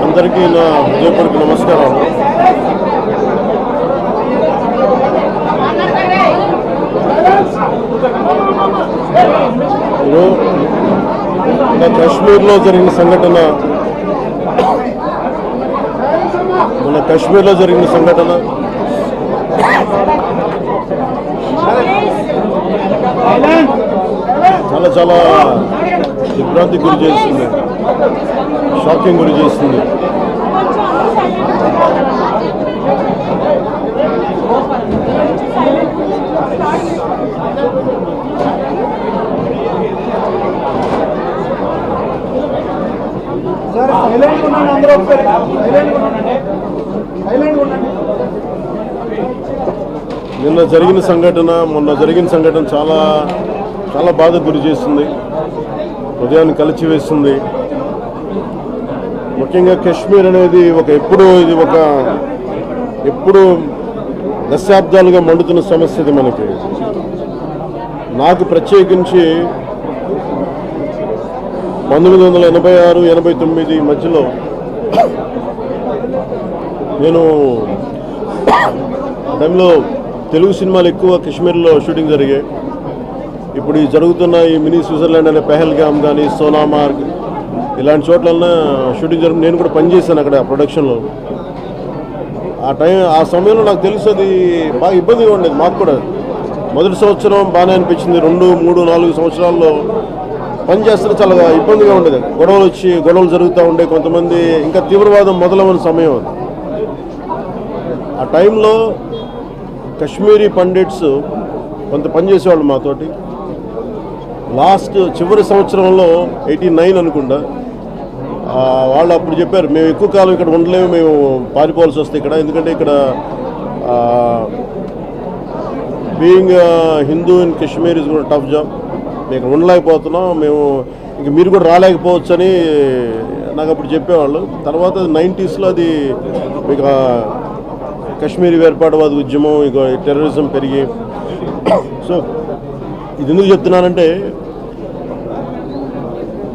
అందరికీ నా హృదయపూర్వక నమస్కారం ఇప్పుడు కాశ్మీర్లో జరిగిన సంఘటన మన కాశ్మీర్లో జరిగిన సంఘటన. చాలా చాలా దిగ్భ్రాంతికి గురి చేస్తుంది. షాకింగ్ గురి చేస్తుంది. సార్ సైలెంట్ ఉండండి అందరూ ఒకసారి సైలెంట్ ఉండండి సైలెంట్ ఉండండి నిన్న జరిగిన సంఘటన మొన్న జరిగిన సంఘటన చాలా చాలా బాధ గురి చేస్తుంది. హృదయాన్ని కలిచివేస్తుంది ముఖ్యంగా కాశ్మీర్ అనేది ఒక ఎప్పుడు ఇది ఒక ఎప్పుడు దశాబ్దాలుగా మండుతున్న సమస్య ఇది మనకి. నాకు ప్రత్యేకించి పంతొమ్మిది వందల ఎనభై ఆరు ఎనభై తొమ్మిది మధ్యలో నేను ఆ టైంలో తెలుగు సినిమాలు ఎక్కువ కాశ్మీర్లో షూటింగ్ జరిగాయి ఇప్పుడు ఈ జరుగుతున్న ఈ మినీ స్విట్జర్లాండ్ అనే పెహల్గామ్ కానీ సోనామార్గ్ ఇలాంటి చోట్లన్నా షూటింగ్ జరుగు నేను కూడా పనిచేశాను అక్కడ ప్రొడక్షన్లో. ఆ టైం ఆ సమయంలో నాకు తెలుసు అది బాగా ఇబ్బందిగా ఉండేది మాకు కూడా. మొదటి సంవత్సరం బాగానే అనిపించింది. రెండు మూడు నాలుగు సంవత్సరాల్లో పని చేస్తే చాలా ఇబ్బందిగా ఉండేది. గొడవలు వచ్చి గొడవలు జరుగుతూ ఉండే కొంతమంది ఇంకా తీవ్రవాదం మొదలవని సమయం అది. ఆ టైంలో కశ్మీరీ పండిట్స్ కొంత పనిచేసేవాళ్ళు మాతోటి. లాస్ట్ చివరి సంవత్సరంలో ఎయిటీ నైన్ అనుకుంటా. వాళ్ళు అప్పుడు చెప్పారు మేము ఎక్కువ కాలం ఇక్కడ ఉండలేము మేము పారిపోవాల్సి వస్తే ఇక్కడ. ఎందుకంటే ఇక్కడ being Hindu in Kashmir is కూడా టఫ్ జాబ్ మేము ఇక్కడ ఉండలేకపోతున్నాం మేము ఇంక మీరు కూడా రాలేకపోవచ్చు అని నాకు అప్పుడు చెప్పేవాళ్ళు. తర్వాత నైంటీస్లో అది మీకు కశ్మీరీ వేర్పాటువాద ఉద్యమం ఇక టెర్రరిజం పెరిగి. సో ఇది ఎందుకు చెప్తున్నానంటే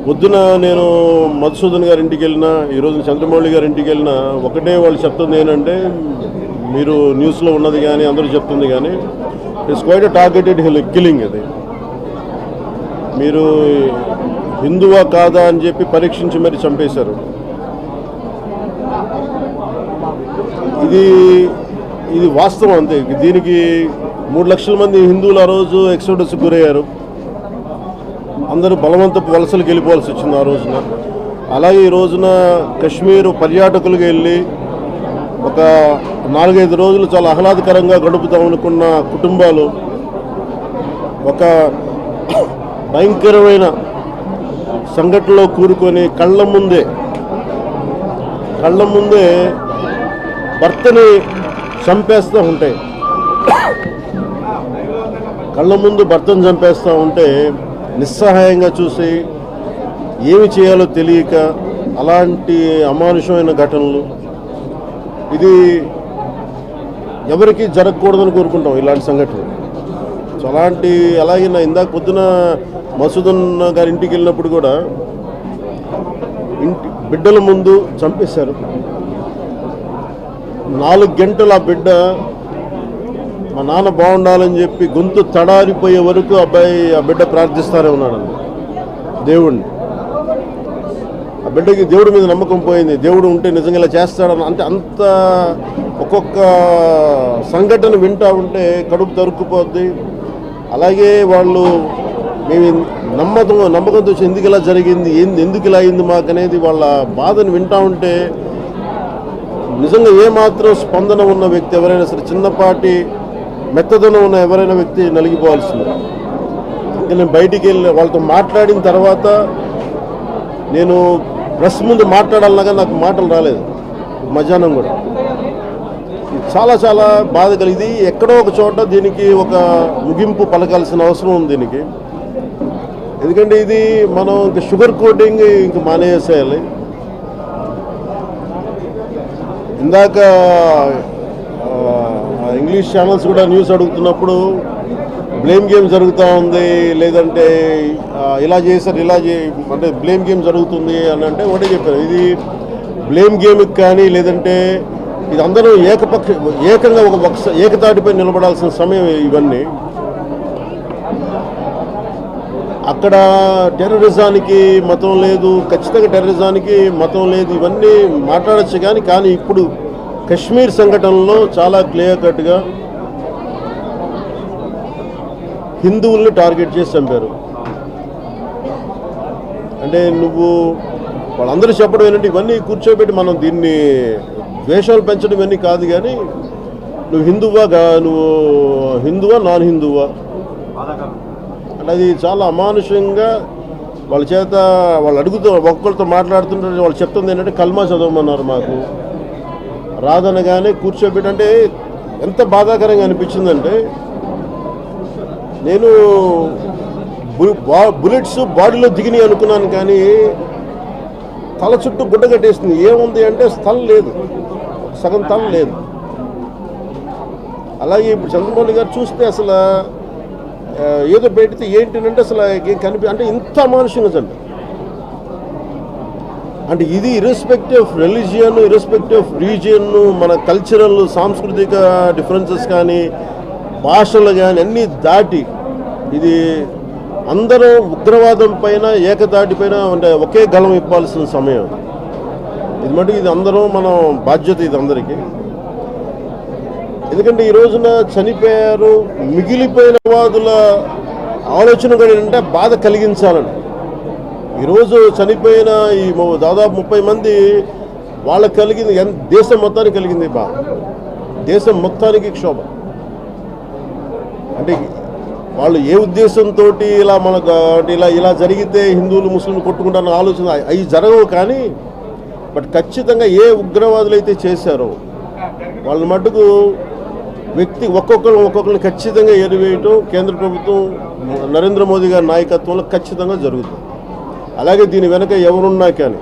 పొద్దున నేను మధుసూదన్ గారి ఇంటికి వెళ్ళినా ఈరోజు చంద్రమౌళి గారి ఇంటికి వెళ్ళినా ఒకటే వాళ్ళు చెప్తుంది ఏంటంటే మీరు న్యూస్లో ఉన్నది కానీ అందరూ చెప్తుంది కానీ ఇట్స్ క్వైట్ టార్గెటెడ్ కిల్లింగ్ అది. మీరు హిందువా కాదా అని చెప్పి పరీక్షించి మరి చంపేశారు. ఇది ఇది వాస్తవం అంతే. దీనికి మూడు లక్షల మంది హిందువులు ఆ రోజు ఎక్సోడస్కి గురయ్యారు. అందరూ బలవంతపు వలసలకు వెళ్ళిపోవాల్సి వచ్చింది ఆ రోజున. అలాగే ఈ రోజున కశ్మీర్ పర్యాటకులుగా వెళ్ళి ఒక నాలుగైదు రోజులు చాలా ఆహ్లాదకరంగా గడుపుతాం అనుకున్న కుటుంబాలు ఒక భయంకరమైన సంఘటనలో కూరుకొని కళ్ళ ముందే కళ్ళ ముందే భర్తని చంపేస్తూ ఉంటాయి కళ్ళ ముందు భర్తను చంపేస్తూ ఉంటే నిస్సహాయంగా చూసి ఏమి చేయాలో తెలియక అలాంటి అమానుషమైన ఘటనలు. ఇది ఎవరికి జరగకూడదని కోరుకుంటాం ఇలాంటి సంఘటనలు. సో అలాంటి అలాగే నా ఇందాక పొద్దున మసూదన్న గారి ఇంటికి వెళ్ళినప్పుడు కూడా ఇంటి బిడ్డల ముందు చంపేశారు. నాలుగు గంటలు ఆ బిడ్డ మా నాన్న బాగుండాలని చెప్పి గొంతు తడారిపోయే వరకు అబ్బాయి ఆ బిడ్డ ప్రార్థిస్తూనే ఉన్నాడు దేవుణ్ణి. ఆ బిడ్డకి దేవుడి మీద నమ్మకం పోయింది. దేవుడు ఉంటే నిజంగా ఇలా చేస్తాడని అంటే అంత ఒక్కొక్క సంఘటన వింటా ఉంటే కడుపు తరుక్కుపోద్ది. అలాగే వాళ్ళు మేము నమ్మకం నమ్మకంతో ఎందుకు ఇలా జరిగింది? ఎందుకు ఇలా అయింది మాకు అనేది వాళ్ళ బాధను వింటా ఉంటే నిజంగా ఏమాత్రం స్పందన ఉన్న వ్యక్తి ఎవరైనా సరే చిన్నపాటి మెత్తదనం ఉన్న ఎవరైనా వ్యక్తి నలిగిపోవాల్సింది. ఇంకా నేను బయటికి వెళ్ళి వాళ్ళతో మాట్లాడిన తర్వాత నేను ప్రెస్ ముందు మాట్లాడాలనగా నాకు మాటలు రాలేదు. మధ్యాహ్నం కూడా. చాలా చాలా బాధ కలిగింది. ఎక్కడో ఒక చోట దీనికి ఒక ముగింపు పలకాల్సిన అవసరం ఉంది దీనికి. ఎందుకంటే ఇది మనం ఇంకా షుగర్ కోటింగ్ ఇంక మానేసేయాలి. ఇందాక ఇంగ్లీష్ ఛానల్స్ కూడా న్యూస్ అడుగుతున్నప్పుడు బ్లేమ్ గేమ్ జరుగుతూ ఉంది లేదంటే ఇలా చేశారు ఇలా చే అంటే బ్లేమ్ గేమ్ జరుగుతుంది అని అంటే ఒకటే చెప్పారు. ఇది బ్లేమ్ గేమ్కి కానీ లేదంటే ఇది అందరూ ఏకపక్ష ఏకంగా ఒక పక్ష ఏకతాటిపై నిలబడాల్సిన సమయం ఇవన్నీ. అక్కడ టెర్రరిజానికి మతం లేదు ఖచ్చితంగా టెర్రరిజానికి మతం లేదు ఇవన్నీ మాట్లాడచ్చు కానీ కానీ ఇప్పుడు కశ్మీర్ సంఘటనలో చాలా క్లియర్ కట్గా హిందువుల్ని టార్గెట్ చేసి చంపారు. అంటే నువ్వు వాళ్ళందరూ చెప్పడం ఏంటంటే ఇవన్నీ కూర్చోబెట్టి మనం దీన్ని ద్వేషాలు పెంచడం ఇవన్నీ కాదు కానీ నువ్వు హిందువా నువ్వు హిందువా నాన్ హిందువా? అది చాలా అమానుషంగా వాళ్ళ చేత వాళ్ళు అడుగుతూ ఒక్కరితో మాట్లాడుతుంటే వాళ్ళు చెప్తుంది ఏంటంటే కల్మా చదవమన్నారు మాకు. రాదనగానే కూర్చోబెట్టి అంటే ఎంత బాధాకరంగా అనిపించిందంటే నేను బు- బా- బుల్లెట్స్ బాడీలో దిగినాయి అనుకున్నాను కానీ తల చుట్టూ గుడ్డ కట్టేసింది. ఏముంది అంటే తల లేదు. సగం తల లేదు. అలాగే ఇప్పుడు చంద్రబాబు గారు చూస్తే అసలు ఏదో పెడితే ఏంటంటే అసలు ఏం కనిపి అంటే ఇంత అమానుషంగా అండి అంటే ఇది irrespective of religion irrespective of region మన కల్చరల్ సాంస్కృతిక డిఫరెన్సెస్ కానీ భాషలు కానీ అన్నీ దాటి ఇది అందరూ ఉగ్రవాదం పైన ఏకదాటి పైన అంటే ఒకే గలం ఇప్పాల్సిన సమయం. ఇది మటుకు ఇది అందరం మనం బాధ్యత ఇది అందరికీ. ఎందుకంటే ఈ రోజున చనిపోయారు మిగిలిపోయిన వాదుల ఆలోచన కూడా ఏంటంటే బాధ కలిగించాలని. ఈరోజు చనిపోయిన ఈ దాదాపు ముప్పై మంది వాళ్ళకి కలిగింది దేశం మొత్తానికి కలిగింది బాధ. దేశం మొత్తానికి క్షోభ. అంటే వాళ్ళు ఏ ఉద్దేశంతో ఇలా మనకు ఇలా ఇలా జరిగితే హిందువులు ముస్లింలు కొట్టుకుంటారన్న ఆలోచన అవి జరగవు కానీ బట్ ఖచ్చితంగా ఏ ఉగ్రవాదులు అయితే చేశారో వాళ్ళ మటుకు వ్యక్తి ఒక్కొక్కరు ఒక్కొక్కరిని ఖచ్చితంగా ఎరివేయటం కేంద్ర ప్రభుత్వం నరేంద్ర మోదీ గారి నాయకత్వంలో ఖచ్చితంగా జరుగుతుంది. అలాగే దీని వెనక ఎవరున్నా కానీ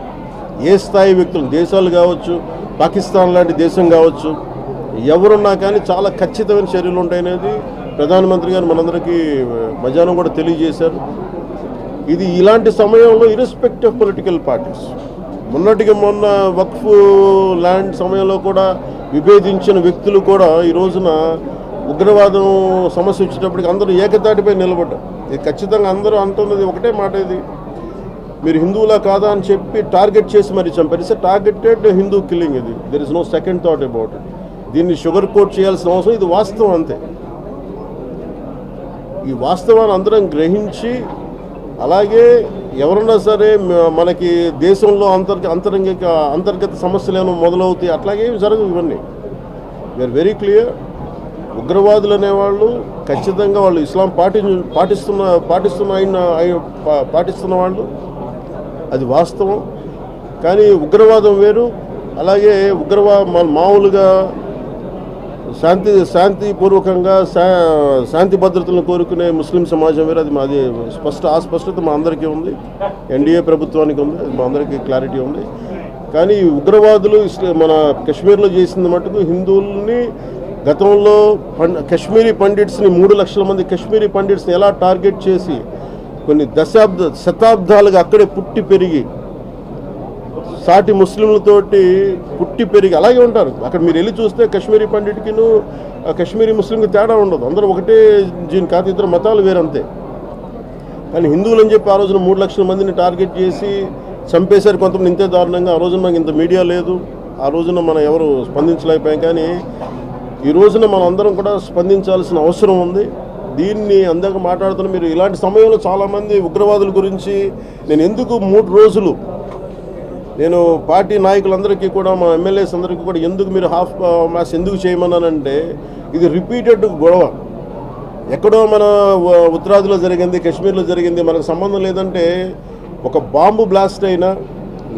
ఏ స్థాయి వ్యక్తులు దేశాలు కావచ్చు పాకిస్తాన్ లాంటి దేశం కావచ్చు ఎవరున్నా కానీ చాలా ఖచ్చితమైన చర్యలు ఉంటాయనేది ప్రధానమంత్రి గారు మనందరికీ మధ్యాహ్నం కూడా తెలియజేశారు. ఇది ఇలాంటి సమయంలో ఇర్రెస్పెక్ట్ ఆఫ్ పొలిటికల్ పార్టీస్ మొన్నటికి మొన్న వక్ఫ్ ల్యాండ్ సమయంలో కూడా విభేదించిన వ్యక్తులు కూడా ఈ రోజున ఉగ్రవాదం సమస్య వచ్చేటప్పటికి అందరూ ఏకతాటిపై నిలబడ్డారు ఇది ఖచ్చితంగా అందరూ అంటున్నది ఒకటే మాట ఇది. మీరు హిందువులా కాదా అని చెప్పి టార్గెట్ చేసి మరి చంపారు. ఇట్స్ టార్గెటెడ్ హిందూ కిల్లింగ్ ఇది. There is no second thought about it దీన్ని షుగర్ కోట్ చేయాల్సిన అవసరం ఇది వాస్తవం అంతే. ఈ వాస్తవాన్ని అందరం గ్రహించి అలాగే ఎవరన్నా సరే మనకి దేశంలో అంతర్గ అంతరంగిక అంతర్గత సమస్యలు ఏమైనా మొదలవుతాయి అట్లాగే జరగవు ఇవన్నీ. వీఆర్ వెరీ క్లియర్ ఉగ్రవాదులు అనేవాళ్ళు ఖచ్చితంగా వాళ్ళు ఇస్లాం పాటి పాటిస్తున్న పాటిస్తున్న ఆయన పా- పాటిస్తున్న వాళ్ళు. అది వాస్తవం. కానీ ఉగ్రవాదం వేరు. అలాగే ఉగ్రవా మామూలుగా శాంతి శాంతిపూర్వకంగా శా శాంతి భద్రతలను కోరుకునే ముస్లిం సమాజం వేరు. అది మాది స్పష్ట అస్పష్టత మా అందరికీ ఉంది. ఎన్డీఏ ప్రభుత్వానికి ఉంది. అది మా అందరికీ క్లారిటీ ఉంది. కానీ ఈ ఉగ్రవాదులు మన కశ్మీర్లో చేసింది మటుకు హిందువుల్ని గతంలో పం కశ్మీరీ పండిట్స్ని మూడు లక్షల మంది కశ్మీరీ పండిట్స్ని ఎలా టార్గెట్ చేసి కొన్ని దశాబ్ద శతాబ్దాలుగా అక్కడే పుట్టి పెరిగి సాటి ముస్లింలతోటి పుట్టి పెరిగి అలాగే ఉంటారు. అక్కడ మీరు వెళ్ళి చూస్తే కశ్మీరీ పండిట్కిను కశ్మీరీ ముస్లింకి తేడా ఉండదు. అందరూ ఒకటే దీని కాదు ఇద్దరు మతాలు వేరంతే. కానీ హిందువులు అని చెప్పి ఆ రోజున మూడు లక్షల మందిని టార్గెట్ చేసి చంపేశారు కొంతమంది. ఇంతే దారుణంగా ఆ రోజున మనకి ఇంత మీడియా లేదు. ఆ రోజున మనం ఎవరు స్పందించలేకపోయాం. కానీ ఈ రోజున మనం అందరం కూడా స్పందించాల్సిన అవసరం ఉంది. దీన్ని అందరికీ మాట్లాడుతున్న మీరు ఇలాంటి సమయంలో చాలామంది ఉగ్రవాదుల గురించి నేను ఎందుకు మూడు రోజులు నేను పార్టీ నాయకులందరికీ కూడా మా ఎమ్మెల్యేస్ అందరికీ కూడా ఎందుకు మీరు హాఫ్ మ్యాచ్ ఎందుకు చేయమన్నానంటే ఇది రిపీటెడ్ గొడవ. ఎక్కడో మన ఉత్తరాదిలో జరిగింది కాశ్మీర్లో జరిగింది మనకు సంబంధం లేదంటే ఒక బాంబు బ్లాస్ట్ అయినా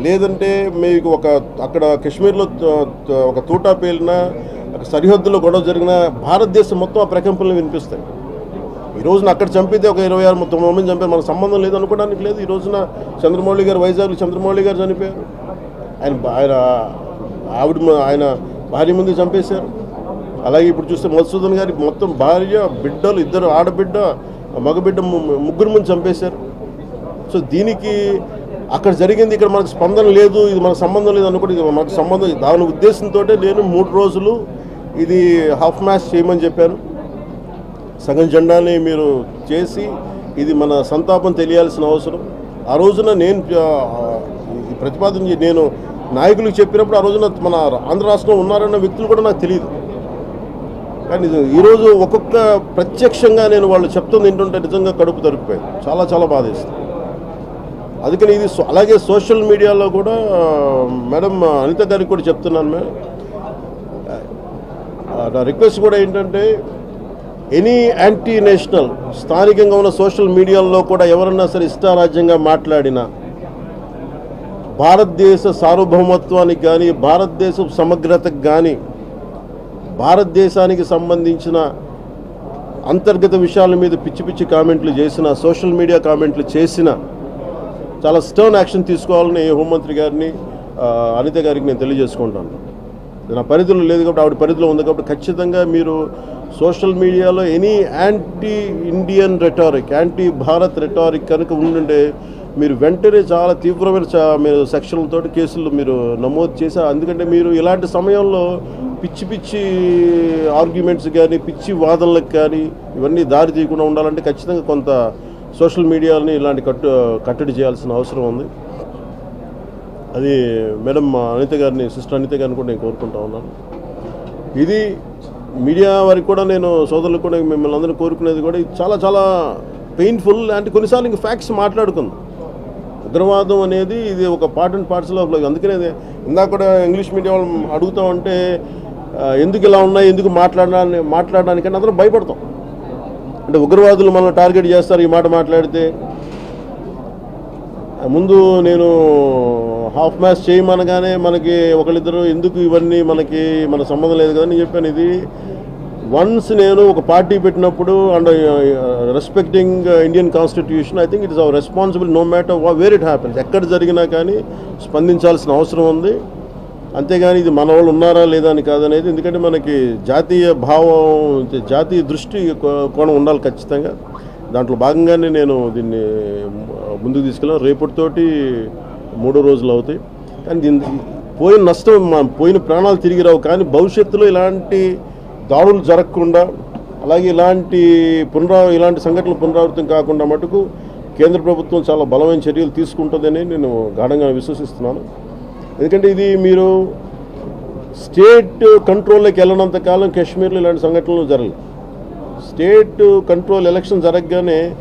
లేదంటే మీకు ఒక అక్కడ కాశ్మీర్లో ఒక తూటా పేలినా సరిహద్దులో గొడవ జరిగిన భారతదేశం మొత్తం ఆ ప్రకంపనలు వినిపిస్తాయి. ఈ రోజున అక్కడ చంపితే ఒక ఇరవై ఆరు తొమ్మిది మంది చంపారు. మనకు సంబంధం లేదు అనుకోవడానికి లేదు. ఈ రోజున చంద్రమౌళి గారు వైజాగ్లో చంద్రమౌళి గారు చనిపోయారు. ఆయన ఆయన ఆవిడ ఆయన భార్య ముందు చంపేశారు. అలాగే ఇప్పుడు చూస్తే మధుసూదన్ గారి మొత్తం భార్య బిడ్డలు ఇద్దరు ఆడబిడ్డ మగబిడ్డ ము- ముగ్గురు ముందు చంపేశారు. సో దీనికి అక్కడ జరిగింది ఇక్కడ మనకు స్పందన లేదు. ఇది మనకు సంబంధం లేదు అనుకోండి. ఇది మనకు సంబంధం దాని ఉద్దేశంతో నేను మూడు రోజులు ఇది హాఫ్ మ్యాచ్ చేయమని చెప్పాను. సగం జెండాని మీరు చేసి ఇది మన సంతాపం తెలియాల్సిన అవసరం. ఆ రోజున నేను ప్రతిపాదన నేను నాయకులకు చెప్పినప్పుడు ఆ రోజున మన ఆంధ్ర రాష్ట్రంలో ఉన్నారన్న వ్యక్తులు కూడా నాకు తెలియదు కానీ ఈరోజు ఒక్కొక్క ప్రత్యక్షంగా నేను వాళ్ళు చెప్తుంది ఏంటంటే నిజంగా కడుపు తరిగిపోయింది చాలా చాలా బాధేస్తుంది అందుకని ఇది అలాగే సోషల్ మీడియాలో కూడా మేడం అనిత గారికి కూడా చెప్తున్నాను మేడం నా రిక్వెస్ట్ కూడా ఏంటంటే ఎనీ యాంటీ నేషనల్ స్థానికంగా ఉన్న సోషల్ మీడియాలో కూడా ఎవరన్నా సరే ఇష్టారాజ్యంగా మాట్లాడినా భారతదేశ సార్వభౌమత్వానికి కానీ భారతదేశ సమగ్రతకు కానీ భారతదేశానికి సంబంధించిన అంతర్గత విషయాల మీద పిచ్చి పిచ్చి కామెంట్లు చేసిన సోషల్ మీడియా కామెంట్లు చేసిన చాలా స్టర్న్ యాక్షన్ తీసుకోవాలని హోంమంత్రి గారిని అనిత గారికి నేను తెలియజేసుకుంటాను. నా పరిధిలో లేదు కాబట్టి ఆవిడ పరిధిలో ఉంది కాబట్టి ఖచ్చితంగా మీరు సోషల్ మీడియాలో any anti Indian rhetoric anti Bharat rhetoric కనుక ఉండుంటే మీరు వెంటనే చాలా తీవ్రమైన చా- మీరు సెక్షన్లతో కేసులు మీరు నమోదు చేశారు ఎందుకంటే మీరు ఇలాంటి సమయంలో పిచ్చి పిచ్చి ఆర్గ్యుమెంట్స్ కానీ పిచ్చి వాదనలకు కానీ ఇవన్నీ దారి తీయకుండా ఉండాలంటే ఖచ్చితంగా కొంత సోషల్ మీడియాని ఇలాంటి కట్టు కట్టడి చేయాల్సిన అవసరం ఉంది. అది మేడం మా అనిత గారిని సిస్టర్ అనిత గారిని కూడా నేను కోరుకుంటా ఉన్నాను. ఇది మీడియా వారికి కూడా నేను సోదరులకు కూడా మిమ్మల్ని అందరూ కోరుకునేది కూడా చాలా చాలా పెయిన్ఫుల్ అంటే కొన్నిసార్లు ఇంక ఫ్యాక్ట్స్ మాట్లాడుకుందాం. ఉగ్రవాదం అనేది ఇది ఒక పార్ట్ అండ్ పార్ట్స్లో అందుకనే ఇందాక కూడా ఇంగ్లీష్ మీడియం వాళ్ళు అడుగుతా ఉంటే ఎందుకు ఇలా ఉన్నాయి ఎందుకు మాట్లాడడానికి మాట్లాడడానికంటే అందరం భయపడతాం. అంటే ఉగ్రవాదులు మనం టార్గెట్ చేస్తారు ఈ మాట మాట్లాడితే. ముందు నేను హాఫ్ మ్యాచ్ చేయమనగానే మనకి ఒకళ్ళిద్దరు ఎందుకు ఇవన్నీ మనకి మన సంబంధం లేదు కదా అని చెప్పాను. ఇది వన్స్ నేను ఒక పార్టీ పెట్టినప్పుడు and respecting Indian constitution I think it is our responsible no matter where it happens ఎక్కడ జరిగినా కానీ స్పందించాల్సిన అవసరం ఉంది. అంతేగాని ఇది మన వాళ్ళు ఉన్నారా లేదా అని కాదనేది ఎందుకంటే మనకి జాతీయ భావం జాతీయ దృష్టి కో- కోణం ఉండాలి ఖచ్చితంగా. దాంట్లో భాగంగానే నేను దీన్ని ముందుకు తీసుకెళ్ళాను. రేపటితోటి మూడో రోజులు అవుతాయి. కానీ దీని పోయిన నష్టం మా- పోయిన ప్రాణాలు తిరిగి రావు. కానీ భవిష్యత్తులో ఇలాంటి దాడులు జరగకుండా అలాగే ఇలాంటి పునరా ఇలాంటి సంఘటనలు పునరావృతం కాకుండా మటుకు కేంద్ర ప్రభుత్వం చాలా బలమైన చర్యలు తీసుకుంటుందని నేను గాఢంగా విశ్వసిస్తున్నాను. ఎందుకంటే ఇది మీరు స్టేట్ కంట్రోల్లోకి వెళ్ళినంత కాలం కాశ్మీర్లో ఇలాంటి సంఘటనలు జరగలేదు. స్టేట్ కంట్రోల్ ఎలక్షన్ జరగగానే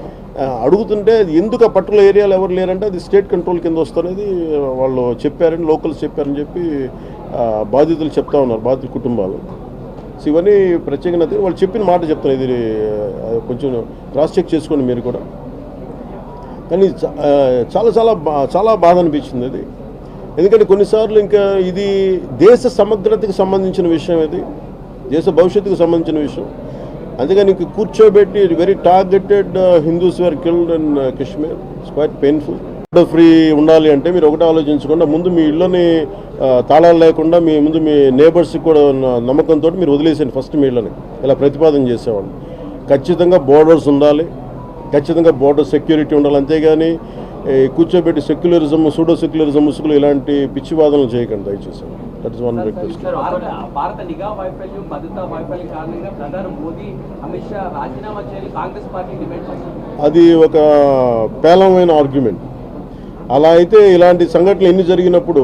అడుగుతుంటే అది ఎందుకు ఆ పర్టికులర్ ఏరియాలో ఎవరు లేరంటే అది స్టేట్ కంట్రోల్ కింద వస్తున్నది వాళ్ళు చెప్పారని లోకల్స్ చెప్పారని చెప్పి బాధితులు చెప్తా ఉన్నారు బాధితుల కుటుంబాలు. సో ఇవన్నీ ప్రత్యేకంగా వాళ్ళు చెప్పిన మాట చెప్తాను ఇది కొంచెం క్రాస్ చెక్ చేసుకోండి మీరు కూడా. కానీ చ- చాలా చాలా బా- చాలా బాధ అనిపించింది అది. ఎందుకంటే కొన్నిసార్లు ఇంకా ఇది దేశ సమగ్రతకి సంబంధించిన విషయం ఇది దేశ భవిష్యత్తుకు సంబంధించిన విషయం. అందుకని ఇంక కూర్చోబెట్టి very targeted Hindus were killed in Kashmir it's quite painful free ఉండాలి అంటే మీరు ఒకటే ఆలోచించకుండా ముందు మీ ఇళ్ళని uh, తాళాలు లేకుండా మీ ముందు మీ నేబర్స్కి కూడా ఉన్న నమ్మకంతో మీరు వదిలేసేయండి ఫస్ట్ మీ ఇళ్ళని. ఇలా ప్రతిపాదన చేసేవాళ్ళు. ఖచ్చితంగా బోర్డర్స్ ఉండాలి. ఖచ్చితంగా బోర్డర్ సెక్యూరిటీ ఉండాలి. అంతేగాని కూర్చోబెట్టి సెక్యులరిజం సూడో సెక్యులరిజం ముసుగులు ఇలాంటి పిచ్చివాదనలు చేయకండి దయచేసి. దట్ ఇస్ వన్ రిక్వెస్ట్ భారత భారత నిఘా వైఫల్యం భద్రతా వైఫల్యం కారణంగా ప్రధాని మోదీ అమిత్ షా రాజీనామా చేయాలి కాంగ్రెస్ పార్టీ డిమాండ్ అది ఒక పేలవమైన ఆర్గ్యుమెంట్ అలా అయితే ఇలాంటి సంఘటనలు ఎన్ని జరిగినప్పుడు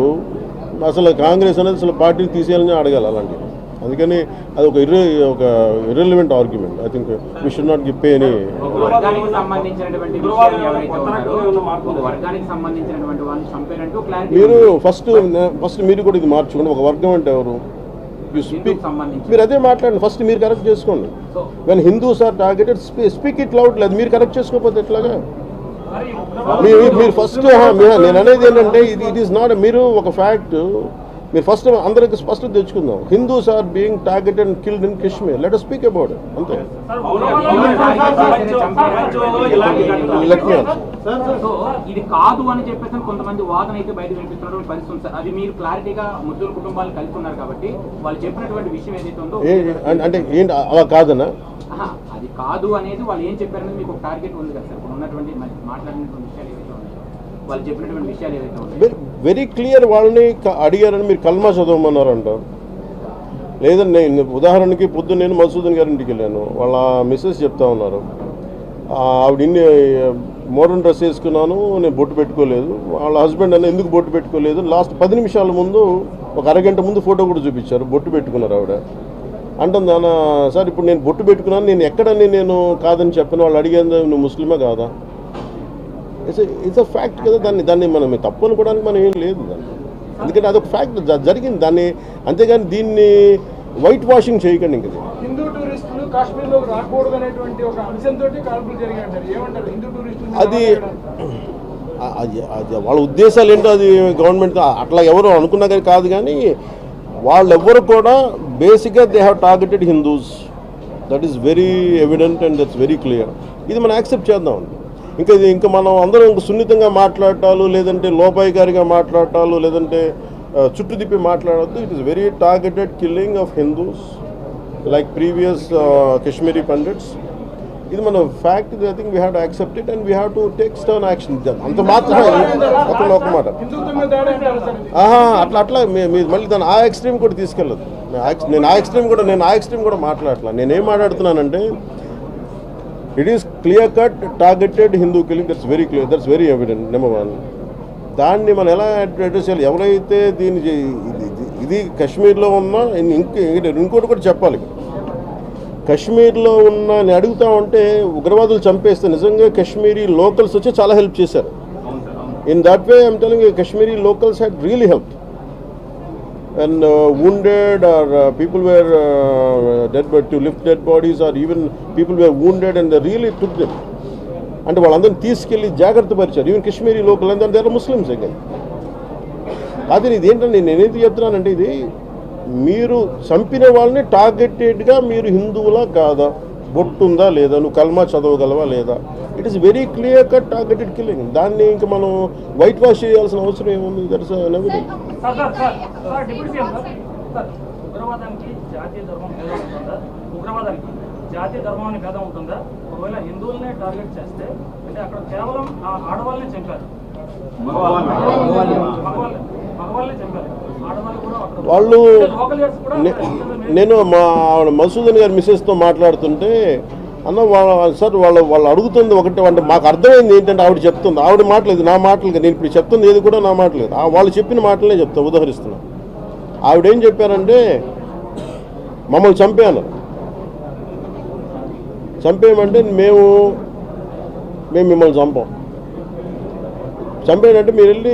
అసలు కాంగ్రెస్ అనేది అసలు పార్టీని తీసేయాలని అడగాలి అలాంటివి. అందుకని అది ఒక ఇర్రె ఒక irrelevant argument I think we should not give pay any మీరు ఫస్ట్ ఫస్ట్ మీరు కూడా ఇది మార్చుకోండి. ఒక వర్గం అంటే ఎవరు? మీరు అదే మాట్లాడండి. ఫస్ట్ మీరు కరెక్ట్ చేసుకోండి. When Hindus are targeted speak it loud లేదు మీరు కరెక్ట్ చేసుకోకపోతే ఎట్లాగా? మీరు మీరు ఫస్ట్ నేను అనేది ఏంటంటే ఇది ఇట్ ఈస్ నాట్ మీరు ఒక ఫ్యాక్ట్ మీరు ఫస్ట్ అందరికి స్పష్టత తెచ్చుకుందాం. Hindus are being target and killed in Kashmir let speak about అంతే. ఇది కాదు అని చెప్పేసి కొంతమంది వాదన అయితే బయట వినిపిస్తున్నటువంటి పరిస్థితి సార్ అది మీరు క్లారిటీగా ముద్దుల కుటుంబాలు కలిసి ఉన్నారు కాబట్టి వాళ్ళు చెప్పినటువంటి విషయం ఏదైతే ఉందో అంటే ఏంటి అలా కాదనా? అది కాదు అనేది వాళ్ళు ఏం చెప్పారనేది మీకు ఒక టార్గెట్ ఉంది కదా సార్. ఉన్నటువంటి మాట్లాడినటువంటి విషయాలు వాళ్ళు చెప్పినటువంటి విషయాలు వెరీ క్లియర్ వాళ్ళని క- అడిగారని మీరు కల్మా చదవమన్నారంట. లేదండి నేను ఉదాహరణకి పొద్దున్న నేను మధుసూదన్ గారి ఇంటికి వెళ్ళాను. వాళ్ళ మిస్సెస్ చెప్తా ఉన్నారు. ఆవిడ ఇన్ని మోడర్న్ డ్రెస్ వేసుకున్నాను నేను బొట్టు పెట్టుకోలేదు. వాళ్ళ హస్బెండ్ అన్న ఎందుకు బొట్టు పెట్టుకోలేదు? లాస్ట్ పది నిమిషాల ముందు ఒక అరగంట ముందు ఫోటో కూడా చూపించారు. బొట్టు పెట్టుకున్నారు ఆవిడ. అంటుంది అన్న సార్ ఇప్పుడు నేను బొట్టు పెట్టుకున్నాను. నేను ఎక్కడని నేను కాదని చెప్పిన. వాళ్ళు అడిగేది నువ్వు ముస్లిమే కాదా? ఇట్స్ ఇట్స్ అ ఫ్యాక్ట్ కదా దాన్ని దాన్ని మనం తప్పు అనుకోవడానికి మనం ఏం లేదు దాన్ని. ఎందుకంటే అదొక ఫ్యాక్ట్ జరిగింది దాన్ని. అంతేగాని దీన్ని వైట్ వాషింగ్ చేయకండి ఇంక అది అది అది వాళ్ళ ఉద్దేశాలు ఏంటో అది గవర్నమెంట్ అట్లా ఎవరు అనుకున్నా కానీ కాదు కానీ వాళ్ళెవ్వరు కూడా బేసిక్గా they have targeted Hindus that is very evident and that's very clear ఇది మనం యాక్సెప్ట్ చేద్దాం ఇంకా ఇది ఇంకా మనం అందరం ఇంకా సున్నితంగా మాట్లాడటాలు లేదంటే లోపాయికారిగా మాట్లాడటాలు లేదంటే చుట్టుదిప్పి చుట్టు తిప్పి మాట్లాడద్దు it is very targeted killing of Hindus like previous Kashmiri Pandits ఇది మన fact I think we have to accept it and we have to take stern action అంత మాత్రమే అతను ఒక మాట. ఆహా అట్లా అట్లా మీ- మీరు మళ్ళీ దాన్ని ఆ ఎక్స్ట్రీమ్ కూడా తీసుకెళ్ళదు నేను ఆ నేను ఆ ఎక్స్ట్రీమ్ కూడా నేను ఆ ఎక్స్ట్రీమ్ కూడా మాట్లాడట్లా. నేనేం మాట్లాడుతున్నానంటే it is clear cut targeted Hindu killing that's very clear that's very evident number one దాన్ని మనం ఎలా అడ్రస్ చేయాలి? ఎవరైతే దీన్ని ఇది- కాశ్మీర్లో ఉన్న ఇంక ఇంకోటి కూడా చెప్పాలి. కాశ్మీర్లో ఉన్న నేను అడుగుతా ఉంటే ఉగ్రవాదులు చంపేస్తే నిజంగా కాశ్మీరీ లోకల్స్ వచ్చి చాలా హెల్ప్ చేశారు. In that way I'm telling Kashmiri locals had really help and uh, wounded or uh, people were uh, dead but to lift dead bodies or even people were wounded and they really took them. అంటే వాళ్ళందరినీ తీసుకెళ్ళి జాగ్రత్త పరిచారు. Even Kashmiri local అందరూ దగ్గర Muslims ఇంకా అది ఇది ఏంటంటే నేను ఏది చెప్తున్నానంటే ఇది మీరు చంపిన వాళ్ళని టార్గెటెడ్గా మీరు హిందువులా కాదా? బొట్టుందా లేదా? నువ్వు కల్మా చదవగలవా లేదా? It is very clear cut targeted killing దాన్ని ఇంకా మనం వైట్ వాష్ చేయాల్సిన అవసరం ఏముంది? That's evidence sir sir sir sir deputy CM sir sir ఉగ్రవాదానికి జాతీయ ధర్మం భేదం ఉంటుందా? ఉగ్రవాదానికి జాతీయ ధర్మం అనే భేదం ఉంటుందా? ఒకవేళ హిందువులనే టార్గెట్ చేస్తే అంటే అక్కడ కేవలం ఆ ఆడవాళ్ళనే చంపారు మగవాళ్ళే. మగవాళ్ళనే చంపారు ఆడవాళ్ళు కూడా అక్కడ వాళ్ళు నేను మా మసూదన్ గారి మిస్సెస్తో మాట్లాడుతుంటే అన్న వాళ్ళ సార్ వాళ్ళు వాళ్ళు అడుగుతుంది ఒకటి అంటే మాకు అర్థమైంది ఏంటంటే ఆవిడ చెప్తుంది. ఆవిడ మాటలేదు నా మాటలు నేను ఇప్పుడు చెప్తుంది ఏది కూడా నా మాటలేదు ఆ వాళ్ళు చెప్పిన మాటలే చెప్తా ఉదాహరిస్తున్నా ఆవిడ ఏం చెప్పారంటే మమ్మల్ని చంపాను. చంపేయమంటే మేము మేము మిమ్మల్ని చంపాం. చంపేయనంటే మీరు వెళ్ళి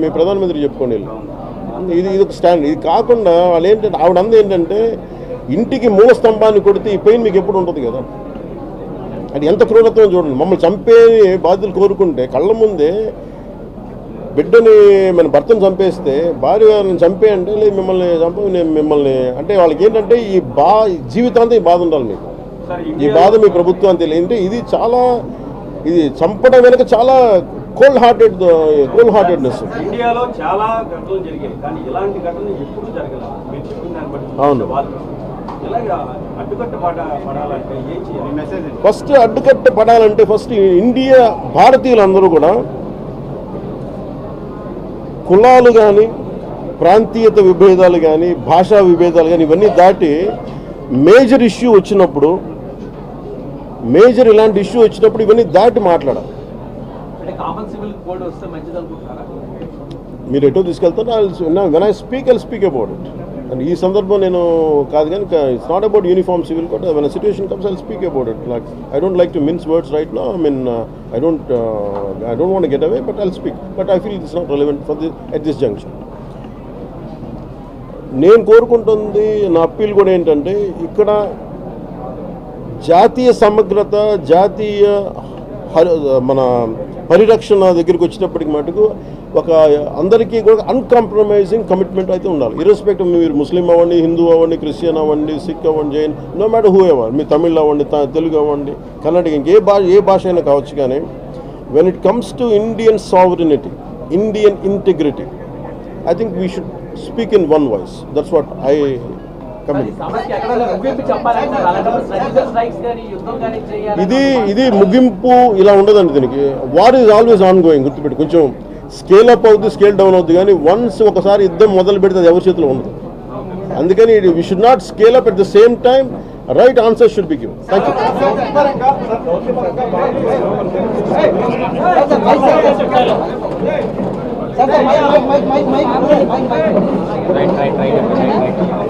మీ ప్రధానమంత్రి చెప్పుకోండి వెళ్ళి. ఇది ఇది ఒక స్టాండ్. ఇది కాకుండా వాళ్ళు ఏంటంటే ఆవిడ అంద ఏంటంటే ఇంటికి మూల స్తంభాన్ని కొడితే ఈ పెయిన్ మీకు ఎప్పుడు ఉంటుంది కదా? అది ఎంత క్రూరత్వం చూడండి. మమ్మల్ని చంపే బాధ్యతలు కోరుకుంటే కళ్ళ ముందే బిడ్డని మన భర్తను చంపేస్తే భార్య గారిని చంపేయంటే లేదు మిమ్మల్ని చంప నేను మిమ్మల్ని అంటే వాళ్ళకి ఏంటంటే ఈ బా జీవితాంతం ఈ బాధ ఉండాలి మీకు. ఈ బాధ మీ ప్రభుత్వం తెలియదు అంటే ఇది చాలా ఇది చంపడం వెనక చాలా కోల్డ్ హార్టెడ్ కోల్డ్ హార్టెడ్నెస్ ఇండియాలో చాలా జరిగాయి. కానీ ఇలాంటి ఎప్పుడు అవును. ఫస్ట్ అడ్డుకట్ట పడాలంటే ఫస్ట్ ఇండియా భారతీయులందరూ కూడా కులాలు కానీ ప్రాంతీయత విభేదాలు కానీ భాషా విభేదాలు కానీ ఇవన్నీ దాటి మేజర్ ఇష్యూ వచ్చినప్పుడు మేజర్ ఇలాంటి ఇష్యూ వచ్చినప్పుడు ఇవన్నీ దాటి మాట్లాడాలి. మీరు ఎటో తీసుకెళ్తారో when I speak I speak about it and ఈ సందర్భం నేను కాదు కానీ it's not about uniform civil code మన situation comes I speak about it like I don't like to mince words right no I mean I don't I don't want get away but I speak but I feel it's not relevant for the at this junction నేను కోరుకుంటుంది నా appeal కూడా ఏంటంటే ఇక్కడ జాతీయ సమగ్రత జాతీయ మన పరిరక్షణ దగ్గరికి వచ్చినప్పటికి మటుకు ఒక అందరికీ కూడా అన్కాంప్రమైజింగ్ కమిట్మెంట్ అయితే ఉండాలి. ఇర్రెస్పెక్టివ్ మీరు ముస్లిం అవ్వండి హిందూ అవ్వండి క్రిస్టియన్ అవ్వండి సిక్ అవ్వండి Jain no matter who ever మీ తమిళ్ అవ్వండి త- తెలుగు అవ్వండి కన్నడ ఇంకే భాష ఏ భాష అయినా కావచ్చు కానీ when it comes to Indian sovereignty Indian integrity I think we should speak in one voice that's what I ఇది ఇది ముగింపు ఇలా ఉండదండి దీనికి. War is always on going గుర్తుపెట్టి. కొంచెం స్కేల్ అప్ అవుతుంది స్కేల్ డౌన్ అవుతుంది కానీ వన్స్ ఒకసారి యుద్ధం మొదలు పెడితే అది ఎవరి చేతిలో ఉండదు అందుకని we should not scale up at the same time right answer should be give thank you